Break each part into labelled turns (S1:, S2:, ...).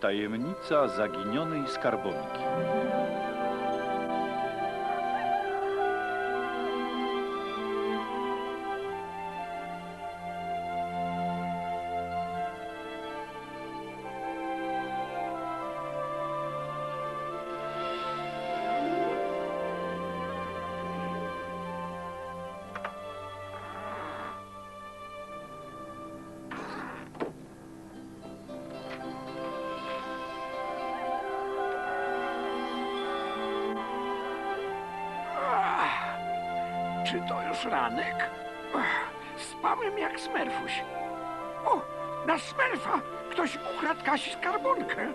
S1: Tajemnica zaginionej skarbonki.
S2: Czy to już ranek? Ach, Spałem jak smerfuś. O, na smerfa! Ktoś ukradł Kasi skarbonkę.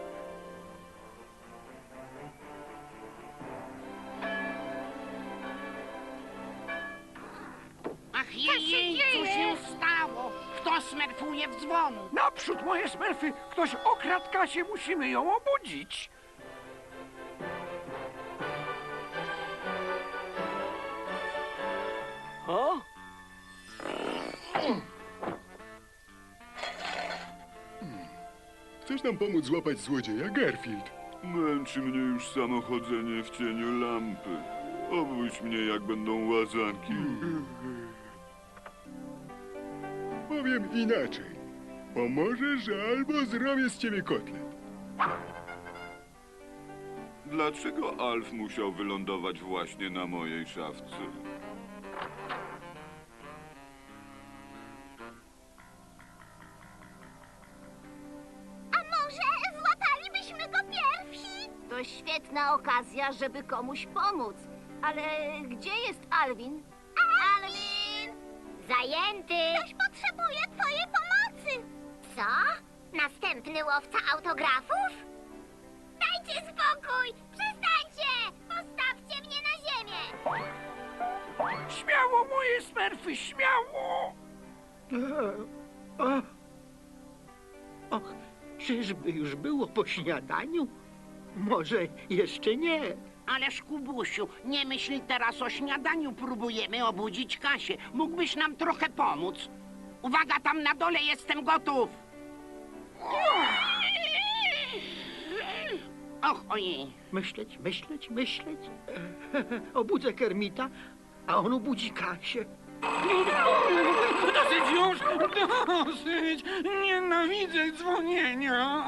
S3: Ach jej, co się stało? Kto smerfuje w dzwonu?
S2: Naprzód, moje smerfy! Ktoś okradł Kasię, musimy ją obudzić.
S4: O?
S5: Chcesz nam pomóc złapać złodzieja, Garfield?
S6: Męczy mnie już samochodzenie w cieniu lampy. Obudź mnie, jak będą łazanki.
S5: Powiem inaczej. Pomożesz, albo zrobię z ciebie kotlet.
S6: Dlaczego Alf musiał wylądować właśnie na mojej szafce?
S7: To świetna okazja, żeby komuś pomóc. Ale gdzie jest Alwin? Alwin! Zajęty! Ktoś potrzebuje twojej pomocy. Co? Następny łowca autografów? Dajcie spokój! Przestańcie! Postawcie mnie na ziemię!
S2: Śmiało, moje smerfy, śmiało!
S4: Och, czyżby już było po śniadaniu? Może jeszcze nie.
S3: Ależ Kubusiu, nie myśl teraz o śniadaniu, próbujemy obudzić Kasię. Mógłbyś nam trochę pomóc? Uwaga, tam na dole jestem gotów! Och, ojej.
S4: Myśleć, myśleć, myśleć. Obudzę Kermita, a on obudzi Kasię.
S2: Dosyć już! Dosyć! Nienawidzę dzwonienia!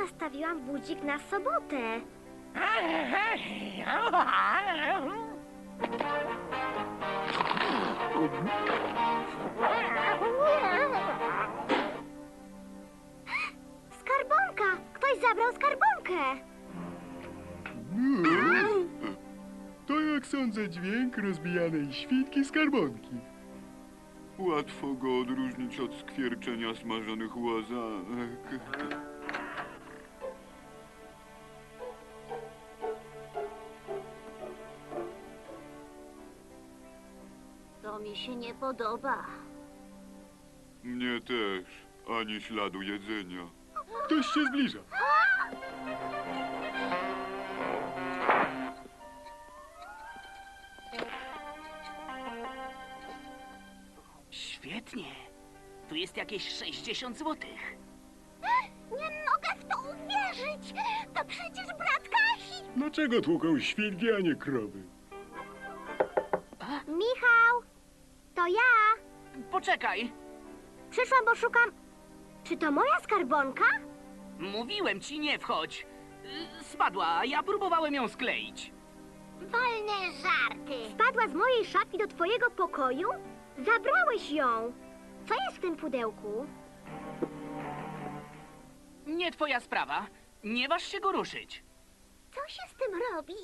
S7: Nastawiłam budzik na sobotę? Skarbonka! Ktoś zabrał skarbonkę!
S5: To jak sądzę dźwięk rozbijanej świnki skarbonki.
S6: Łatwo go odróżnić od skwierczenia smażonych łazanek.
S7: Mi się nie podoba.
S6: Mnie też. Ani śladu jedzenia.
S5: Ktoś się zbliża.
S8: Świetnie. Tu jest jakieś 60 złotych.
S7: Nie mogę w to uwierzyć! To przecież brat Kasi!
S5: Dlaczego tłuką świnki, a nie krowy?
S8: Poczekaj.
S7: Przyszłam, bo szukam... Czy to moja skarbonka?
S8: Mówiłem ci, nie wchodź. Y, Spadła, a ja próbowałem ją skleić.
S7: Wolne żarty! Spadła z mojej szafki do twojego pokoju? Zabrałeś ją! Co jest w tym pudełku?
S8: Nie twoja sprawa. Nie waż się go ruszyć.
S7: Co się z tym robi?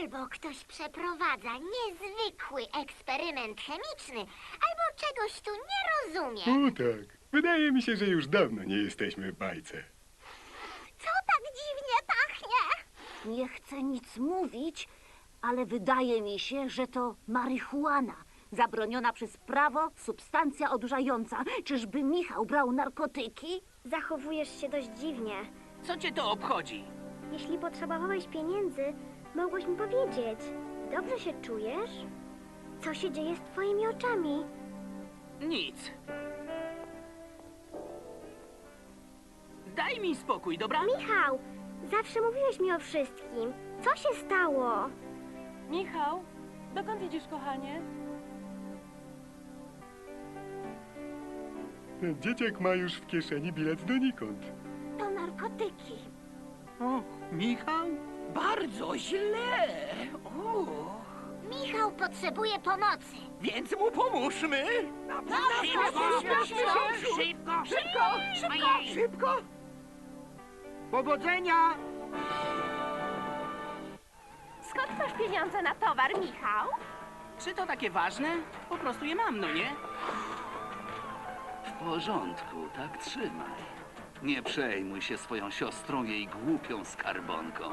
S7: Albo ktoś przeprowadza niezwykły eksperyment chemiczny, albo czegoś tu nie rozumie.
S5: O tak. Wydaje mi się, że już dawno nie jesteśmy w bajce.
S7: Co tak dziwnie pachnie?
S9: Nie chcę nic mówić, ale wydaje mi się, że to marihuana. Zabroniona przez prawo substancja odurzająca. Czyżby Michał brał narkotyki?
S7: Zachowujesz się dość dziwnie.
S8: Co cię to obchodzi?
S7: Jeśli potrzebowałeś pieniędzy, mogłeś mi powiedzieć. Dobrze się czujesz?
S10: Co się dzieje z twoimi oczami?
S8: Nic. Daj mi spokój, dobra?
S10: Michał, zawsze mówiłeś mi o wszystkim. Co się stało?
S11: Michał, dokąd idziesz, kochanie?
S12: Dzieciak ma już w kieszeni bilet donikąd.
S10: To narkotyki.
S4: O, Michał?
S13: Bardzo źle. O,
S10: Michał potrzebuje pomocy.
S13: więc mu pomóżmy.
S3: Szybko, szybko, szybko, szybko.
S13: Szybko.
S4: Powodzenia!
S11: Skąd masz pieniądze na towar, Michał?
S8: Czy to takie ważne? Po prostu je mam, no nie?
S14: W porządku, tak trzymaj. Nie przejmuj się swoją siostrą, jej głupią skarbonką.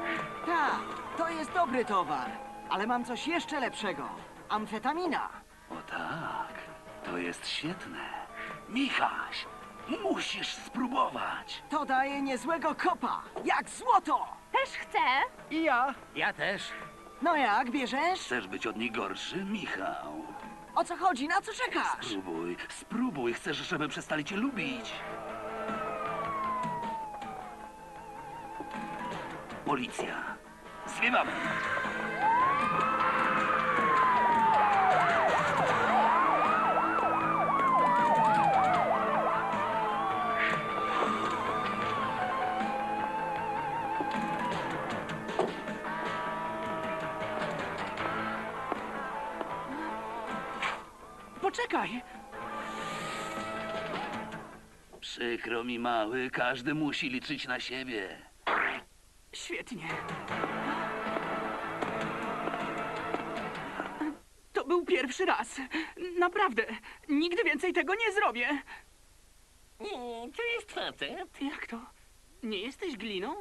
S4: Tak, to jest dobry towar. Ale mam coś jeszcze lepszego. Amfetamina.
S14: O tak, to jest świetne. Michaś, musisz spróbować.
S4: To daje niezłego kopa. Jak złoto.
S11: Też chcę.
S4: I ja.
S8: Ja też.
S4: No jak, bierzesz?
S14: Chcesz być od niej gorszy, Michał?
S4: O co chodzi? Na co czekasz?
S14: Spróbuj, spróbuj. Chcesz, żeby przestali cię lubić. Policja. Zwiewamy. Przykro mi, mały. Każdy musi liczyć na siebie.
S8: Świetnie. To był pierwszy raz. Naprawdę. Nigdy więcej tego nie zrobię.
S15: Nie, to jest facet.
S8: Jak to? Nie jesteś gliną?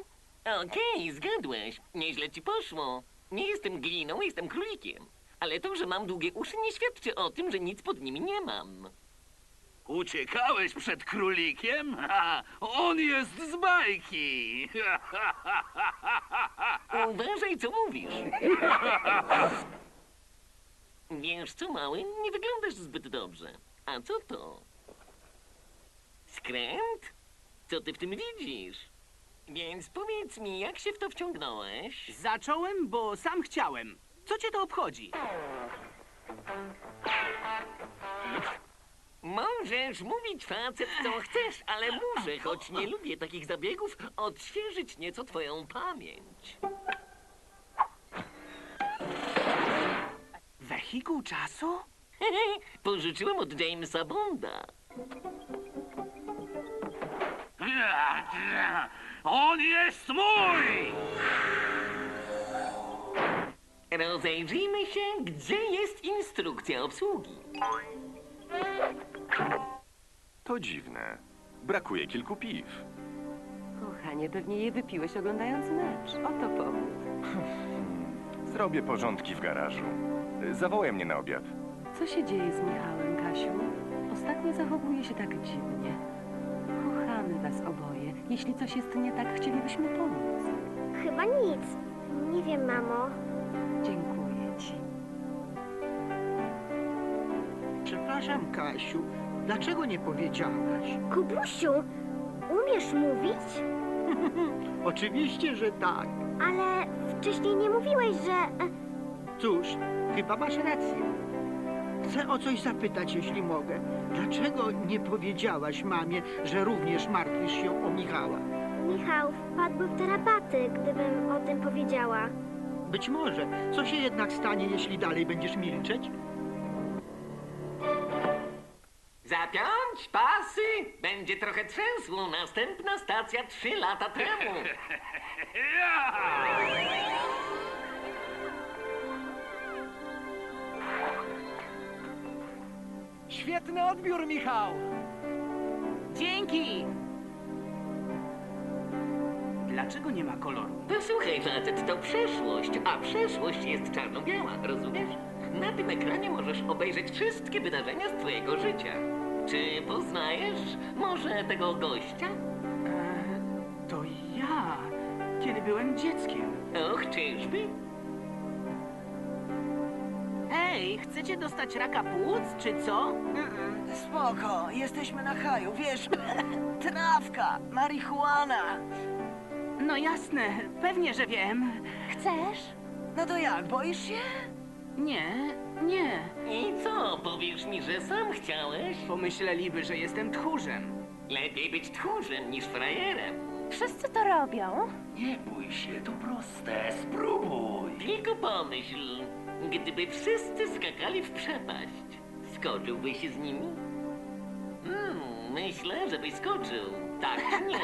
S15: Okej, zgadłeś. Nieźle ci poszło. Nie jestem gliną, jestem królikiem. Ale to, że mam długie uszy, nie świadczy o tym, że nic pod nimi nie mam.
S14: Uciekałeś przed królikiem? Ha, on jest z bajki.
S15: Uważaj, co mówisz. Wiesz co, mały? Nie wyglądasz zbyt dobrze. A co to? Skręt? Co ty w tym widzisz? Więc powiedz mi, jak się w to wciągnąłeś?
S8: Zacząłem, bo sam chciałem. Co cię to obchodzi?
S15: Możesz mówić facet co chcesz, ale muszę, choć nie lubię takich zabiegów, odświeżyć nieco twoją pamięć.
S8: Wehikuł czasu?
S15: Pożyczyłem od Jamesa Bonda.
S14: On jest mój!
S15: Rozejrzyjmy się, gdzie jest instrukcja obsługi.
S12: To dziwne. Brakuje kilku piw.
S11: Kochanie, pewnie je wypiłeś oglądając mecz. Oto powód.
S12: Zrobię porządki w garażu. Zawołaj mnie na obiad.
S11: Co się dzieje z Michałem, Kasiu? Ostatnio zachowuje się tak dziwnie. Kochamy was oboje. Jeśli coś jest nie tak, chcielibyśmy pomóc.
S10: Chyba nic. Nie wiem, mamo.
S4: Przepraszam, Kasiu. Dlaczego nie powiedziałaś?
S10: Kubusiu, umiesz mówić?
S4: Oczywiście, że tak.
S10: Ale wcześniej nie mówiłeś, że... e,
S4: Cóż, chyba masz rację. Chcę o coś zapytać, jeśli mogę. Dlaczego nie powiedziałaś mamie, że również martwisz się o Michała?
S10: Michał wpadłby w tarapaty, gdybym o tym powiedziała.
S4: Być może. Co się jednak stanie, jeśli dalej będziesz milczeć?
S15: Zapiąć pasy! Będzie trochę trzęsło. Następna stacja trzy lata temu.
S4: Świetny odbiór, Michał!
S8: Dzięki! Dlaczego nie ma koloru?
S15: Posłuchaj, facet, to przeszłość, a przeszłość jest czarno-biała, rozumiesz? Na tym ekranie możesz obejrzeć wszystkie wydarzenia z twojego życia. Czy poznajesz może tego gościa?
S8: Eee, to ja, kiedy byłem dzieckiem.
S15: Och, czyżby?
S8: Ej, Ej, chcecie dostać raka płuc, czy co?
S9: Spoko, jesteśmy na haju, wiesz, trawka, marihuana.
S8: No jasne, pewnie, że wiem.
S7: Chcesz?
S9: No to jak, boisz się?
S8: Nie, nie.
S15: I co, powiesz mi, że sam chciałeś?
S8: Pomyśleliby, że jestem tchórzem.
S15: Lepiej być tchórzem niż frajerem.
S7: Wszyscy to robią.
S14: Nie bój się, to proste. Spróbuj.
S15: Tylko pomyśl, gdyby wszyscy skakali w przepaść, skoczyłbyś z nimi? Hmm, myślę, żebyś skoczył. Tak czy nie?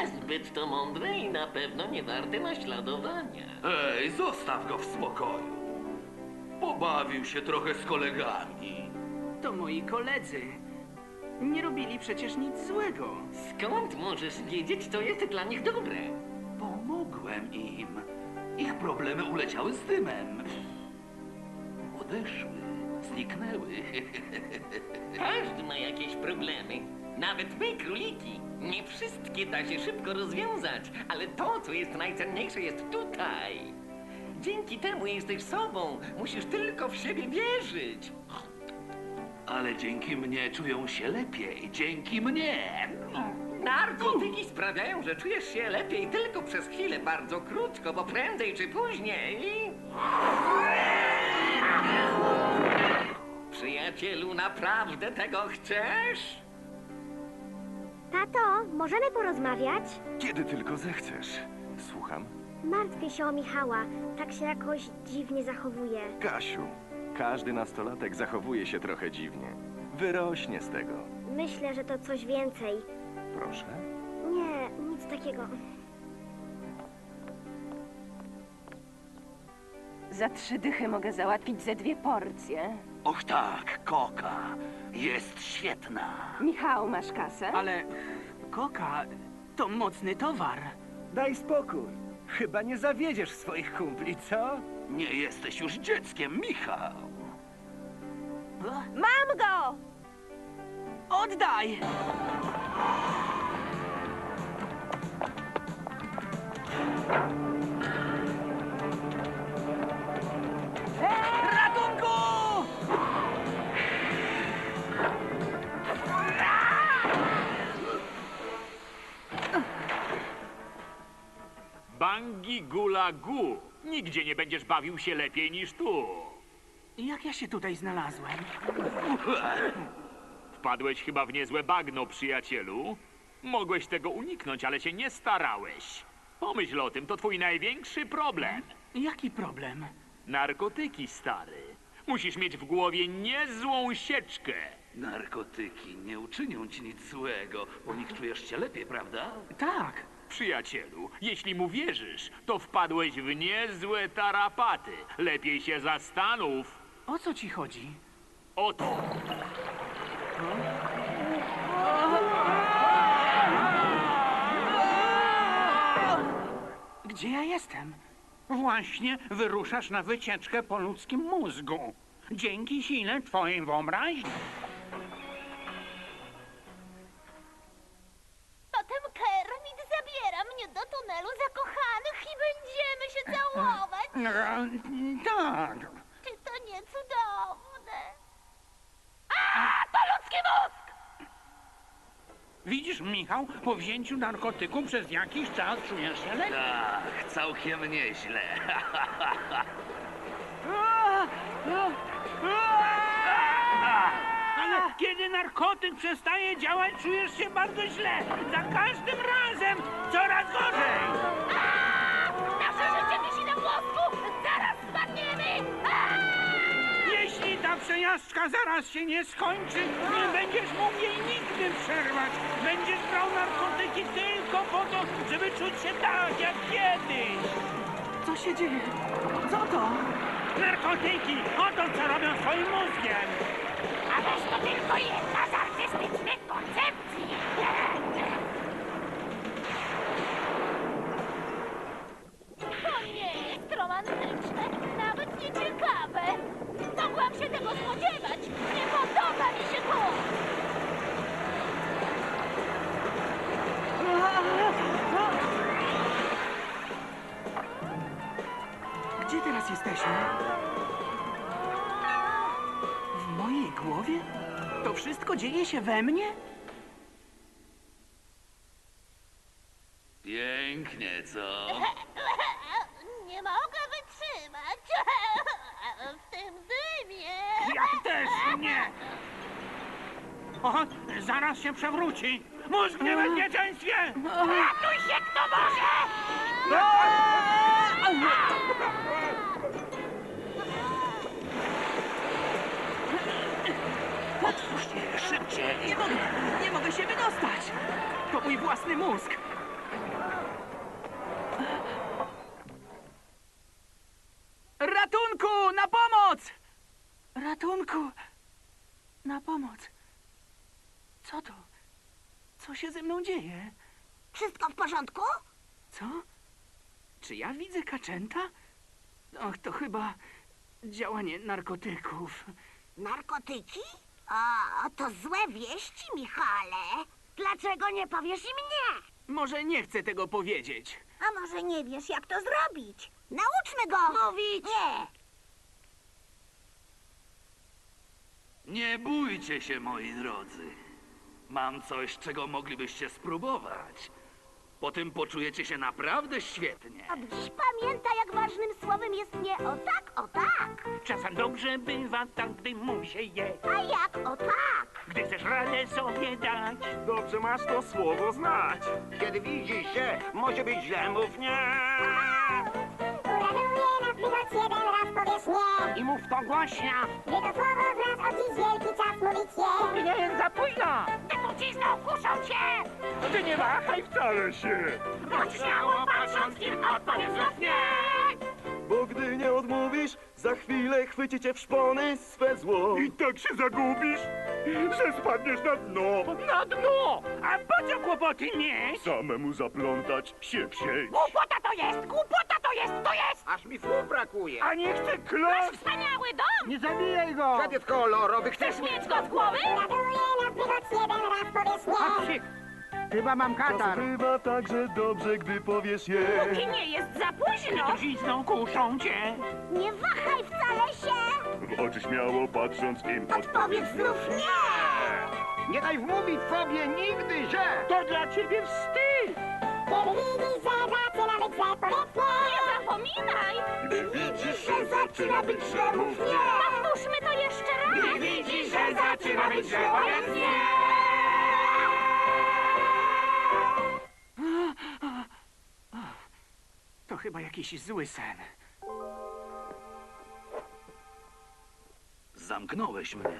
S15: Niezbyt to mądre i na pewno nie warte naśladowania.
S14: Ej, zostaw go w spokoju. Pobawił się trochę z kolegami.
S8: To moi koledzy. Nie robili przecież nic złego.
S15: Skąd możesz wiedzieć, co jest dla nich dobre?
S14: Pomogłem im. Ich problemy uleciały z dymem. Odeszły, zniknęły.
S15: Każdy ma jakieś problemy. Nawet my, króliki. Nie wszystkie da się szybko rozwiązać, ale to, co jest najcenniejsze, jest tutaj. Dzięki temu jesteś sobą. Musisz tylko w siebie wierzyć.
S14: Ale dzięki mnie czują się lepiej. Dzięki mnie.
S15: Narkotyki sprawiają, że czujesz się lepiej tylko przez chwilę, bardzo krótko, bo prędzej czy później... Przyjacielu, naprawdę tego chcesz?
S10: Tato, możemy porozmawiać?
S12: Kiedy tylko zechcesz. Słucham.
S10: Martwię się o Michała. Tak się jakoś dziwnie zachowuje.
S12: Kasiu, każdy nastolatek zachowuje się trochę dziwnie. Wyrośnie z tego.
S10: Myślę, że to coś więcej.
S12: Proszę.
S10: Nie, nic takiego.
S11: Za trzy dychy mogę załatwić ze dwie porcje.
S14: Och tak, koka. Jest świetna.
S11: Michał, masz kasę?
S8: Ale koka to mocny towar.
S4: Daj spokój. Chyba nie zawiedziesz swoich kumpli, co?
S14: Nie jesteś już dzieckiem, Michał.
S7: Mam go!
S8: Oddaj!
S16: Bangi gula gu. Nigdzie nie będziesz bawił się lepiej niż tu.
S8: Jak ja się tutaj znalazłem?
S16: Wpadłeś chyba w niezłe bagno, przyjacielu. Mogłeś tego uniknąć, ale się nie starałeś. Pomyśl o tym, to twój największy problem.
S8: Jaki problem?
S16: Narkotyki, stary. Musisz mieć w głowie niezłą sieczkę.
S14: Narkotyki nie uczynią ci nic złego. Po nich czujesz się lepiej, prawda?
S8: Tak.
S16: Przyjacielu, jeśli mu wierzysz, to wpadłeś w niezłe tarapaty. Lepiej się zastanów.
S8: O co ci chodzi?
S16: Oto.
S8: Gdzie ja jestem?
S13: Właśnie wyruszasz na wycieczkę po ludzkim mózgu. Dzięki sile twojej wyobraźni. Tak.
S10: Czy to nie cudowne?
S13: Widzisz, Michał, po wzięciu narkotyku przez jakiś czas czujesz się lepiej.
S14: Tak, całkiem nieźle.
S13: Ale kiedy narkotyk przestaje działać, czujesz się bardzo źle. Za każdym razem coraz gorzej.
S10: Nasze życie wisi na włosku! Spadniemy!
S13: Jeśli ta przejażdżka zaraz się nie skończy, nie będziesz mógł jej nigdy przerwać. Będziesz brał narkotyki tylko po to, żeby czuć się tak jak kiedyś.
S8: Co się dzieje? Co to?
S13: Narkotyki! Oto co robią swoim mózgiem.
S10: Ależ to tylko jedna z artystycznych mogłam się tego spodziewać! Nie podoba mi się to!
S8: Gdzie teraz jesteśmy? W mojej głowie? To wszystko dzieje się we mnie?
S14: Pięknie, co?
S13: Się przewróci! Mózg w niebezpieczeństwie! Ratuj się, kto może!
S8: Otwórzcie szybciej! Nie mogę, nie mogę się wydostać! To mój własny mózg! Ratunku! Na pomoc! Ratunku! Na pomoc! Co to? Co się ze mną dzieje?
S7: Wszystko w porządku?
S8: Co? Czy ja widzę kaczęta? Och, to chyba działanie narkotyków.
S7: Narkotyki? O, to złe wieści, Michale. Dlaczego nie powiesz im nie?
S8: Może nie chcę tego powiedzieć.
S7: A może nie wiesz, jak to zrobić? Nauczmy go! Mówić! Nie!
S14: Nie bójcie się, moi drodzy. Mam coś, czego moglibyście spróbować. Po tym poczujecie się naprawdę świetnie.
S7: Od dziś pamiętaj, jak ważnym słowem jest nie o tak, o tak.
S13: Czasem dobrze bywa tak, gdy mu się je.
S7: A jak o tak?
S13: Gdy chcesz radę sobie dać.
S17: Dobrze masz to słowo znać. Kiedy widzisz, że może być źle, mów nie.
S10: Uraduje nas, choć jeden raz powiesz nie.
S13: I mów to głośno.
S10: Gdy to słowo znasz, od dziś wielki czas mówić je.
S13: Nie, za późno!
S10: Trucizną kuszą cię!
S5: Ty nie wahaj wcale się.
S10: Bądź śmiało patrząc, kim odpowiedz nie!
S17: Bo gdy nie odmówisz, za chwilę chwyci cię w szpony swe zło.
S5: I tak się zagubisz, że spadniesz na dno.
S13: Na dno! A po co kłopoty mieć?
S5: Samemu zaplątać się w sieć.
S10: Głupota to jest! Głupota to jest! To jest!
S17: Aż mi słów brakuje.
S5: A nie chcę kląć.
S10: Wspaniały dom!
S13: Nie zabijaj go!
S17: Kredyt kolorowy
S10: Chcesz mieć go z głowy? Nas, gdy choć jeden raz nie.
S13: Patrzcie, chyba mam katar.
S17: Bywa także dobrze, gdy powiesz je.
S10: Póki nie jest za późno!
S13: Trucizną kuszą cię.
S7: Nie wahaj wcale się!
S5: W oczy śmiało patrząc im
S7: Powiedz znów nie!
S17: Nie daj wmówić sobie nigdy, że...
S13: To dla ciebie wstyd!
S10: Kiedy widzisz, że zaczyna być źle, powiedz nie! Nie zapominaj!
S17: Gdy widzisz, że zaczyna być źle, mów nie.
S10: Powtórzmy to jeszcze raz!
S17: Gdy widzisz, że zaczyna być źle, powiedz nie.
S8: Chyba jakiś zły sen.
S14: Zamknąłeś mnie.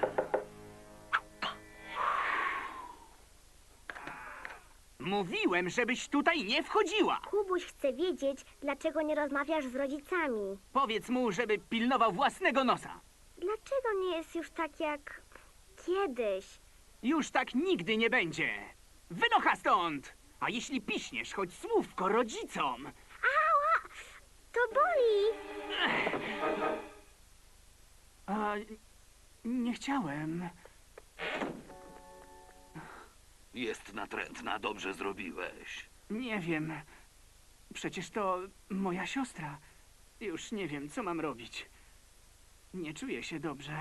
S8: Mówiłem, żebyś tutaj nie wchodziła.
S10: Kubuś chce wiedzieć, dlaczego nie rozmawiasz z rodzicami.
S8: Powiedz mu, żeby pilnował własnego nosa.
S10: Dlaczego nie jest już tak jak kiedyś?
S8: Już tak nigdy nie będzie. Wynocha stąd! A jeśli piśniesz choć słówko rodzicom!
S10: To boli!
S8: a nie chciałem.
S14: Jest natrętna, dobrze zrobiłeś.
S8: Nie wiem. Przecież to moja siostra. Już nie wiem, co mam robić. Nie czuję się dobrze.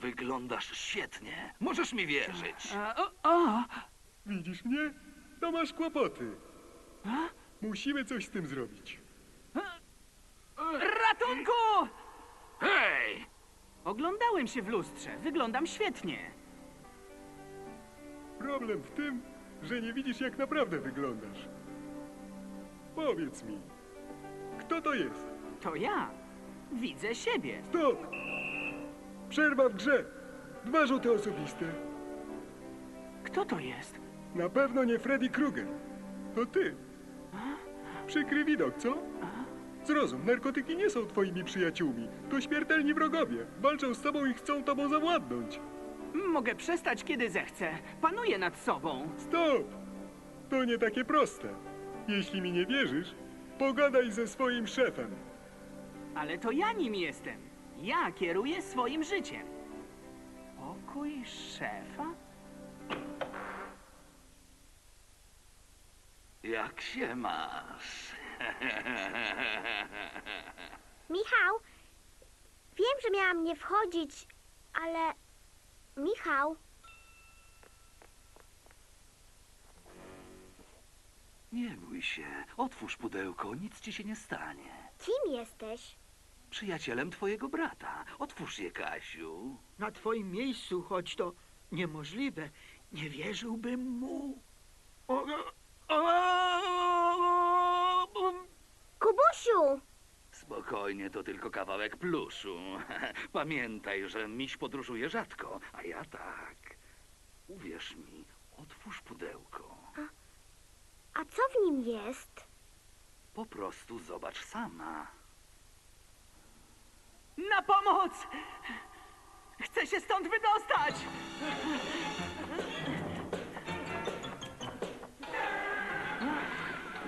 S14: Wyglądasz świetnie. Możesz mi wierzyć.
S8: A, o, o!
S5: Widzisz mnie? To masz kłopoty. Musimy coś z tym zrobić.
S8: Ratunku!
S14: Hej!
S8: Oglądałem się w lustrze. Wyglądam świetnie.
S5: Problem w tym, że nie widzisz jak naprawdę wyglądasz. Powiedz mi, kto to jest?
S8: To ja. Widzę siebie.
S5: Stop! Przerwa w grze. Dwa rzuty osobiste.
S8: Kto to jest?
S5: Na pewno nie Freddy Krueger. To ty. Przykry widok, co? Zrozum, narkotyki nie są twoimi przyjaciółmi. To śmiertelni wrogowie. Walczą z tobą i chcą tobą zawładnąć.
S8: Mogę przestać, kiedy zechcę. Panuję nad sobą.
S5: Stop! To nie takie proste. Jeśli mi nie wierzysz, pogadaj ze swoim szefem.
S8: Ale to ja nim jestem. Ja kieruję swoim życiem. Pokój szefa?
S14: Jak się masz?
S10: Michał, wiem, że miałam nie wchodzić, ale Michał,
S14: Nie bój się. Otwórz pudełko, nic ci się nie stanie.
S10: kim jesteś?
S14: Przyjacielem twojego brata. Otwórz je, Kasiu.
S4: Na twoim miejscu, choć to niemożliwe, nie wierzyłbym mu. O, o, o,
S10: Kubusiu!
S14: Spokojnie, to tylko kawałek pluszu. Pamiętaj, że miś podróżuje rzadko, a ja tak. Uwierz mi, otwórz pudełko.
S10: A co w nim jest?
S14: Po prostu zobacz sama.
S8: Na pomoc! Chcę się stąd wydostać!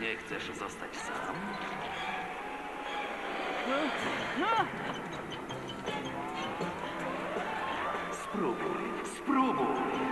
S14: Nie chcesz zostać sam? Spróbuj, spróbuj.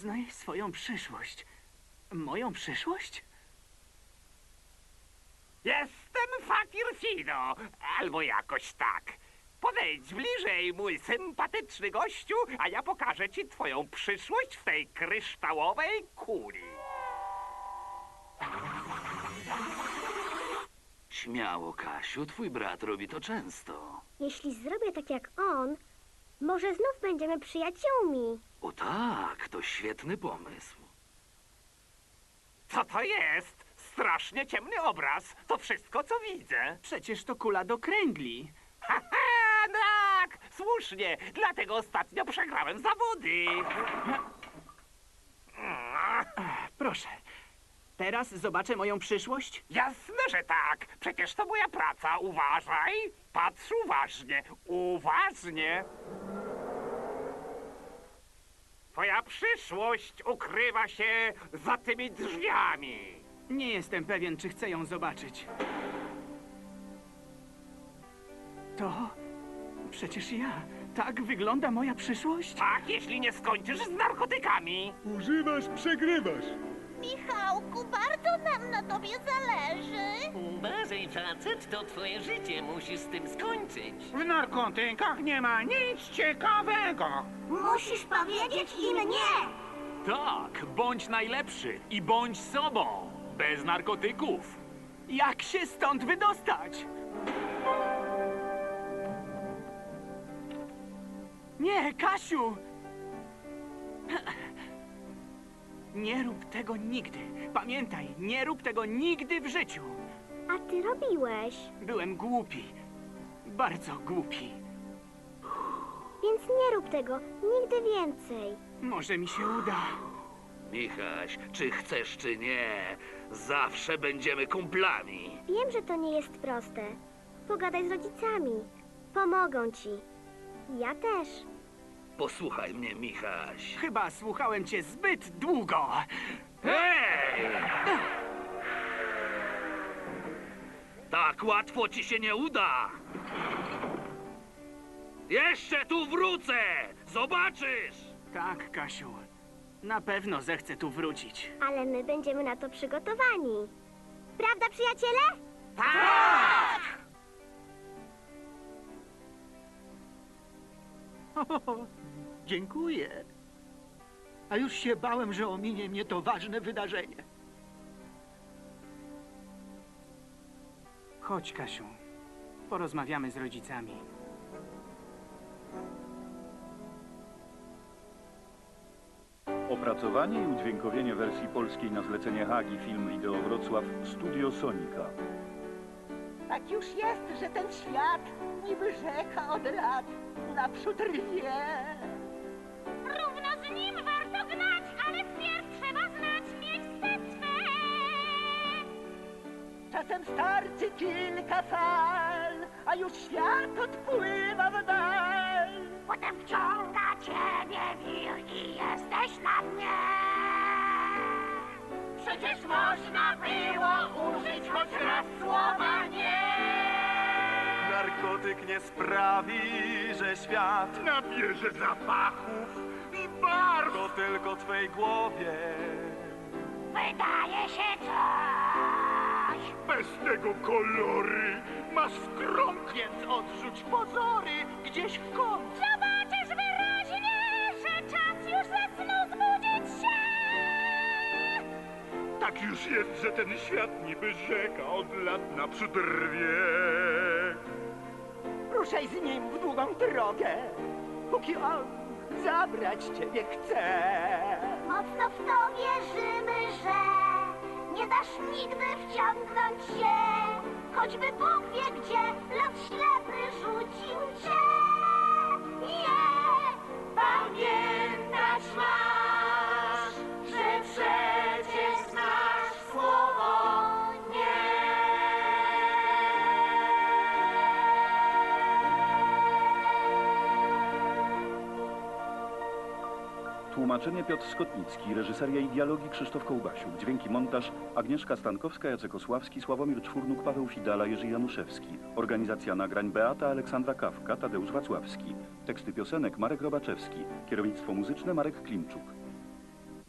S8: Poznaj swoją przyszłość. Moją przyszłość?
S18: Jestem Fakir Fido, albo jakoś tak. Podejdź bliżej, mój sympatyczny gościu, a ja pokażę ci twoją przyszłość w tej kryształowej kuli.
S14: Śmiało, Kasiu, twój brat robi to często.
S10: Jeśli zrobię tak jak on, może znów będziemy przyjaciółmi.
S14: O tak, to świetny pomysł.
S18: Co to jest? Strasznie ciemny obraz. To wszystko, co widzę.
S8: Przecież to kula do kręgli.
S18: Haha, tak, słusznie. Dlatego ostatnio przegrałem zawody.
S8: Proszę. Teraz zobaczę moją przyszłość?
S18: Jasne, że tak. Przecież to moja praca. Uważaj. Patrz uważnie. Uważnie. Twoja przyszłość ukrywa się za tymi drzwiami.
S8: Nie jestem pewien, czy chcę ją zobaczyć. To przecież ja. Tak wygląda moja przyszłość?
S18: Tak, jeśli nie skończysz z narkotykami.
S5: Używasz, przegrywasz.
S10: Michałku, bardzo nam na tobie zależy.
S15: Uważaj, facet, to twoje życie. Musisz z tym skończyć.
S18: W narkotykach nie ma nic ciekawego.
S10: Musisz powiedzieć im nie.
S16: Tak, bądź najlepszy i bądź sobą. Bez narkotyków.
S8: Jak się stąd wydostać? Nie, Kasiu! Nie rób tego nigdy. Pamiętaj, nie rób tego nigdy w życiu.
S10: A ty robiłeś,
S8: Byłem głupi. Bardzo głupi.
S10: więc nie rób tego nigdy więcej.
S8: Może mi się uda.
S14: Michaś, czy chcesz, czy nie, zawsze będziemy kumplami.
S10: Wiem, że to nie jest proste. Pogadaj z rodzicami. Pomogą ci. Ja też.
S14: Posłuchaj mnie, Michaś.
S8: Chyba słuchałem cię zbyt długo.
S14: Hej! Tak łatwo ci się nie uda. Jeszcze tu wrócę! Zobaczysz!
S8: Tak, Kasiu. Na pewno zechce tu wrócić.
S7: Ale my będziemy na to przygotowani. Prawda, przyjaciele?
S4: Dziękuję. A już się bałem, że ominie mnie to ważne wydarzenie.
S8: Chodź, Kasiu. Porozmawiamy z rodzicami.
S1: Opracowanie i udźwiękowienie wersji polskiej na zlecenie Hagi Film Wideo Wrocław Studio Sonika.
S9: Tak już jest, że ten świat niby rzeka od lat naprzód rwie. Czasem starczy kilka fal, a już świat odpływa w dal.
S7: Potem wciąga ciebie wir i jesteś na dnie. Przecież można było użyć choć raz słowa nie.
S19: Narkotyk nie sprawi, że świat nabierze zapachów i barw. To tylko twej głowie.
S7: Wydaje się coś.
S19: Bez tego kolory masz w krąg.
S9: Więc odrzuć pozory gdzieś w kąt.
S7: Zobaczysz wyraźnie, że czas już ze snu zbudzić się.
S19: Tak już jest, że ten świat niby rzeka od lat naprzód rwie.
S9: Ruszaj z nim w długą drogę, póki on zabrać ciebie chce.
S7: Mocno w to wierzymy, że nie dasz nigdy wciągnąć się. Choćby Bóg wie gdzie, lot ślepy rzucił cię. Nie,
S1: Tłumaczenie Piotr Skotnicki, reżyseria i dialogi Krzysztof Kołbasiuk, dźwięki montaż Agnieszka Stankowska, Jacek Osławski, Sławomir Czwórnuk, Paweł Fidala, Jerzy Januszewski. Organizacja nagrań Beata Aleksandra Kawka, Tadeusz Wacławski. Teksty piosenek Marek Robaczewski. Kierownictwo muzyczne Marek Klimczuk.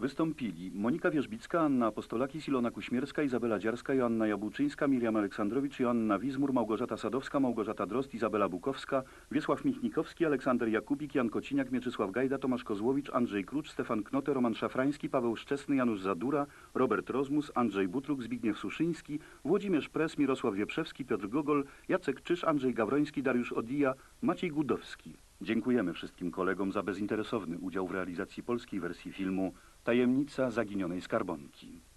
S1: Wystąpili Monika Wierzbicka, Anna Apostolakis, Ilona Kuśmierska, Izabela Dziarska, Joanna Jabłczyńska, Miriam Aleksandrowicz, Joanna Wizmur, Małgorzata Sadowska, Małgorzata Drost, Izabela Bukowska, Wiesław Michnikowski, Aleksander Jakubik, Jan Kociniak, Mieczysław Gajda, Tomasz Kozłowicz, Andrzej Klucz, Stefan Knote, Roman Szafrański, Paweł Szczesny, Janusz Zadura, Robert Rozmus, Andrzej Butruk, Zbigniew Suszyński, Włodzimierz Pres, Mirosław Wieprzewski, Piotr Gogol, Jacek Czyż, Andrzej Gawroński, Dariusz Odija, Maciej Gudowski. Dziękujemy wszystkim kolegom za bezinteresowny udział w realizacji polskiej wersji filmu Tajemnica zaginionej skarbonki.